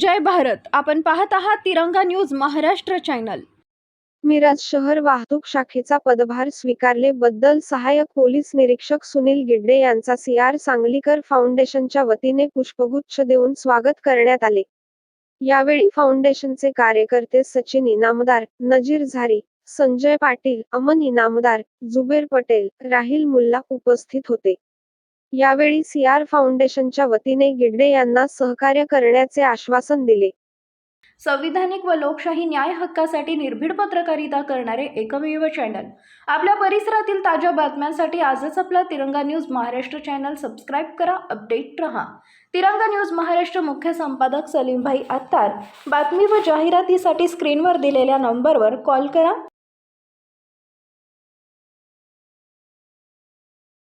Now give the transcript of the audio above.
जय भारत. आपण पाहत आहात तिरंगा न्यूज महाराष्ट्र चॅनल. मिराज शहर वाहतूक शाखेचा पदभार स्वीकारले बद्दल सहाय्यक पोलीस निरीक्षक सुनील गिड्डे यांचा सीआर सांगलीकर फाउंडेशनच्या वतीने पुष्पगुच्छ देऊन स्वागत करण्यात आले. यावेळी फाउंडेशनचे कार्यकर्ते सचिन इनामदार नजीर झारी संजय पाटील अमन इनामदार जुबेर पटेल राहिल मुल्ला उपस्थित होते. यावेळी सीआर फाउंडेशनच्या वतीने गिड्डे यांना सहकार्य करण्याचे आश्वासन दिले. संविधानिक व लोकशाही न्याय हक्कासाठी निर्भीड पत्रकारिता करणारे एकमेव चॅनल. आपल्या परिसरातील ताज्या बातम्यांसाठी आजच आपला Tiranga news Maharashtra channel subscribe करा अपडेट रहा. तिरंगा न्यूज महाराष्ट्र मुख्य संपादक सलीमभाई अत्तार. बातमी व जाहिरातीसाठी स्क्रीनवर दिलेल्या नंबरवर कॉल करा.